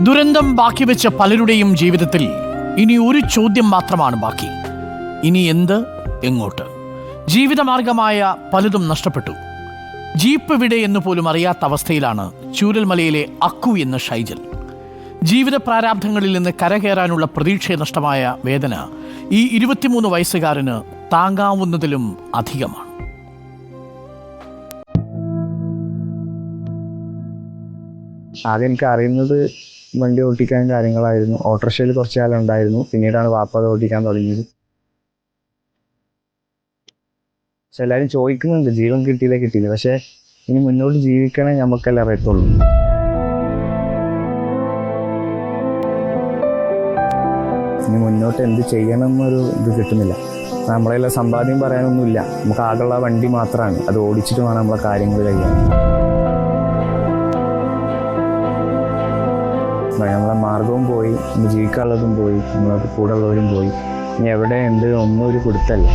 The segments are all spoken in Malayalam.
ദുരന്തം ബാക്കി വെച്ച പലരുടെയും ജീവിതത്തിൽ ഇനി ഒരു ചോദ്യം മാത്രമാണ് ബാക്കി. ഇനി എന്ത്? എങ്ങോട്ട്? ജീവിതമാർഗമായ പലതും നഷ്ടപ്പെട്ടു. ജീപ്പ് വിടെ എന്ന് പോലും അറിയാത്ത അവസ്ഥയിലാണ് ചൂരൽമലയിലെ അക്കു എന്ന ഷൈജൽ ജീവിത പ്രാരാബ്ധങ്ങളിൽ നിന്ന് കരകയറാനുള്ള പ്രതീക്ഷ നഷ്ടമായ വേദന ഈ ഇരുപത്തിമൂന്ന് വയസ്സുകാരന് താങ്ങാവുന്നതിലും അധികമാണ്. ആദ്യം എനിക്ക് അറിയുന്നത് വണ്ടി ഓട്ടിക്കാൻ കാര്യങ്ങളായിരുന്നു. ഓട്ടോറിക്ഷയിൽ കുറച്ച് കാലം ഉണ്ടായിരുന്നു. പിന്നീടാണ് വാപ്പ അത് ഓടിക്കാൻ തുടങ്ങിയത്. പക്ഷെ എല്ലാവരും ചോദിക്കുന്നുണ്ട് ജീവൻ കിട്ടിയില്ല കിട്ടിയില്ല. പക്ഷെ ഇനി മുന്നോട്ട് ജീവിക്കണേ നമുക്കല്ലേ അറിയത്തുള്ളൂ. ഇനി മുന്നോട്ട് എന്ത് ചെയ്യണം എന്നൊരു ഇത് കിട്ടുന്നില്ല. നമ്മളെല്ലാം സമ്പാദ്യം പറയാനൊന്നുമില്ല. നമുക്ക് ആകെയുള്ള വണ്ടി മാത്രമാണ്. അത് ഓടിച്ചിട്ട് വേണം നമ്മളെ കാര്യങ്ങൾ കഴിയാൻ നമ്മളെ മാർഗവും പോയി നമ്മൾ ജീവിക്കാനുള്ളതും പോയി നമ്മളെ കൂടെ ഉള്ളവരും പോയി. ഇനി എവിടെ ഉണ്ട് ഒന്നും ഒരു കൊടുത്തല്ല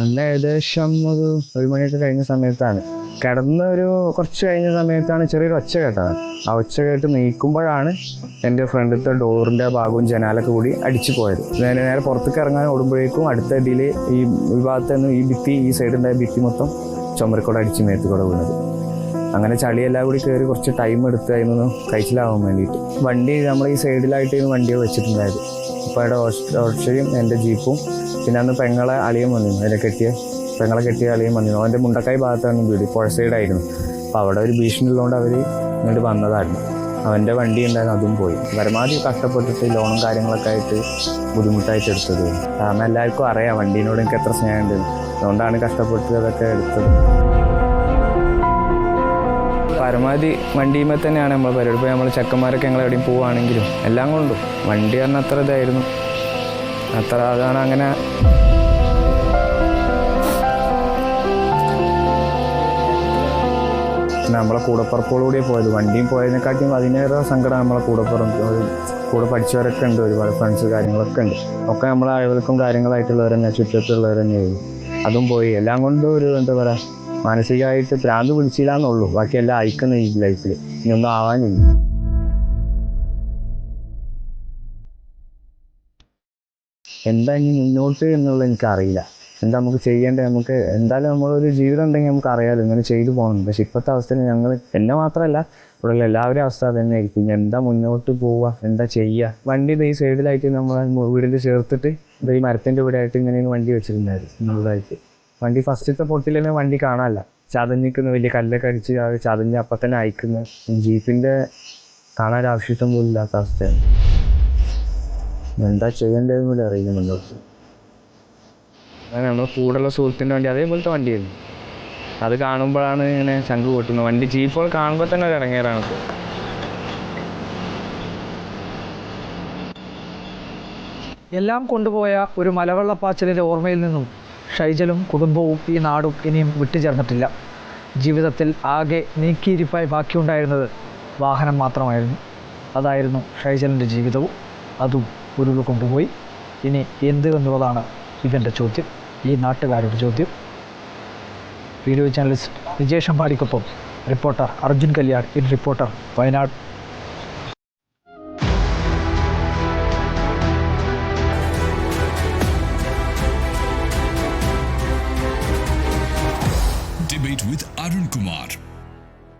അന്ന് ഏകദേശം ഒരു ഒരു മണിയൊക്കെ കഴിഞ്ഞ സമയത്താണ്. കിടന്ന ഒരു കുറച്ച് കഴിഞ്ഞ സമയത്താണ് ചെറിയൊരു ഒച്ച കേട്ടത്. ആ ഒച്ച കേട്ട് നീക്കുമ്പോഴാണ് എന്റെ ഫ്രണ്ടിലത്തെ ഡോറിന്റെ ഭാഗവും ജനാലൊക്കെ കൂടി അടിച്ചു പോയത്. നേരെ നേരെ പുറത്തേക്ക് ഇറങ്ങാൻ ഓടുമ്പോഴേക്കും അടുത്ത ഇടിയിൽ ഈ വിഭാഗത്ത് നിന്ന് ഈ ഭിത്തി ഈ സൈഡിന്റെ ഭിത്തി മൊത്തം ചുമരക്കൂടെ അടിച്ച് മേത്ത് വീണത്. അങ്ങനെ ചളിയെല്ലാം കൂടി കയറി കുറച്ച് ടൈം എടുത്ത് അതിനൊന്ന് കഴിച്ചിലാവാൻ വേണ്ടിയിട്ട്. വണ്ടി നമ്മൾ ഈ സൈഡിലായിട്ട് വണ്ടിയെ വെച്ചിട്ടുണ്ടായത്. അവിടെ ഓട്ടോറിക്ഷയും എന്റെ ജീപ്പും. പിന്നെ അന്ന് പെങ്ങളെ അളിയും വന്നിരുന്നു അതിനെ കെട്ടിയ പെങ്ങളെ കെട്ടിയ അളിയും വന്നിരുന്നു അവന്റെ മുണ്ടക്കായ് ഭാഗത്താണ് വീട് പുഴ സൈഡായിരുന്നു അപ്പോൾ അവിടെ ഒരു ഭീഷണി ഉള്ളതുകൊണ്ട് അവർ ഇങ്ങോട്ട് വന്നതായിരുന്നു. അവന്റെ വണ്ടി ഉണ്ടായിരുന്നു അതും പോയി. പരമാവധി കഷ്ടപ്പെട്ടിട്ട് ലോണും കാര്യങ്ങളൊക്കെ ആയിട്ട് ബുദ്ധിമുട്ടായിട്ട് എടുത്തത്. കാരണം എല്ലാവർക്കും അറിയാം വണ്ടീനോട് എനിക്ക് എത്ര സ്നേഹമുണ്ട്. അതുകൊണ്ടാണ് കഷ്ടപ്പെട്ട് അതൊക്കെ എടുത്തത്. പരമാവധി വണ്ടിയുമേ തന്നെയാണ് നമ്മൾ പരിപാടി. ഇപ്പോൾ നമ്മൾ ചെക്കന്മാരൊക്കെ ഞങ്ങൾ എവിടെയും പോവുകയാണെങ്കിലും എല്ലാം കൊണ്ടും വണ്ടി പറഞ്ഞ അത്ര ഇതായിരുന്നു. അത്ര അതാണ് അങ്ങനെ. നമ്മളെ കൂടപ്പുറപ്പോടുകൂടിയേ പോയത്. വണ്ടിയും പോയതിനെക്കാട്ടിയും അതിനേറെ സങ്കടം നമ്മളെ കൂടപ്പുറം കൂടെ പഠിച്ചവരൊക്കെ ഉണ്ട്. ഒരുപാട് ഫ്രണ്ട്സ് കാര്യങ്ങളൊക്കെ ഉണ്ട്. ഒക്കെ നമ്മളെ അയൽക്കും കാര്യങ്ങളായിട്ടുള്ളവർ തന്നെ ചുറ്റത്തുള്ളവർ തന്നെയായിരുന്നു അതും പോയി. എല്ലാം കൊണ്ടും ഒരു എന്താ പറയുക മാനസികമായിട്ട് ഭ്രാന്ത് പിടിച്ചില്ലാന്നുള്ളൂ. ബാക്കിയെല്ലാം അയക്കുന്ന ഈ ലൈഫിൽ ഇനിയൊന്നും ആവാനില്ല. എന്താ ഇനി മുന്നോട്ട് എന്നുള്ളത് എനിക്കറിയില്ല. എന്താ നമുക്ക് ചെയ്യേണ്ടത്? നമുക്ക് എന്തായാലും നമ്മളൊരു ജീവിതം ഉണ്ടെങ്കിൽ നമുക്ക് അറിയാമല്ലോ ഇങ്ങനെ ചെയ്തു പോകണം. പക്ഷെ ഇപ്പോഴത്തെ അവസ്ഥയിൽ ഞങ്ങൾ എന്നെ മാത്രമല്ല ഇവിടെയുള്ള എല്ലാവരും അവസ്ഥ തന്നെ ആയിരിക്കും. എന്താ മുന്നോട്ട് പോവുക? എന്താ ചെയ്യുക? വണ്ടി ഈ സൈഡിലായിട്ട് നമ്മൾ വീടിന്റെ ചേർത്തിട്ട് ഈ മരത്തിന്റെ ഇവിടെ ആയിട്ട് ഇങ്ങനെ വണ്ടി വെച്ചിട്ടുണ്ടായിരുന്നു. നല്ലതായിട്ട് വണ്ടി ഫസ്റ്റത്തെ പൊട്ടിൽ തന്നെ വണ്ടി കാണാനല്ല. ചതഞ്ഞിക്കുന്ന വലിയ കല്ലൊക്കെ അടിച്ച് അത് ചതഞ്ഞ് അപ്പം തന്നെ അയക്കുന്ന. ജീപ്പിന്റെ കാണാൻ പോലും ഇല്ലാത്ത അവസ്ഥയാണ്. എന്താ ചെയ്യേണ്ടതെന്ന് പോലും അറിയില്ല മുന്നോട്ട്. അങ്ങനെ നമ്മൾ കൂടെയുള്ള സുഹൃത്തിന്റെ വണ്ടി. അതേപോലത്തെ വണ്ടിയായിരുന്നു. അത് കാണുമ്പോഴാണ് ഇങ്ങനെ ചങ്ക് പൊട്ടുന്നത്. വണ്ടി ജീപ്പുകൾ കാണുമ്പോൾ തന്നെ ഒരു ഇറങ്ങിയതാണ് എല്ലാം കൊണ്ടുപോയ ഒരു മലവെള്ളപ്പാച്ചിലിന്റെ ഓർമ്മയിൽ നിന്നും ഷൈജലും കുടുംബവും ഈ നാടും ഇനിയും വിട്ടുചേർന്നിട്ടില്ല. ജീവിതത്തിൽ ആകെ നീക്കിയിരിപ്പായി ബാക്കിയുണ്ടായിരുന്നത് വാഹനം മാത്രമായിരുന്നു. അതായിരുന്നു ഷൈജലിന്റെ ജീവിതവും. അതും ഉരുൾ കൊണ്ടുപോയി. ഇനി എന്ത് എന്നുള്ളതാണ് ഇവന്റെ ചോദ്യം. ഈ നാട്ടുകാരുടെ ചോദ്യം. Video journalist Vijesh അമ്പാടിക്കൊപ്പം reporter Arjun Kalyan in reporter Wayanad.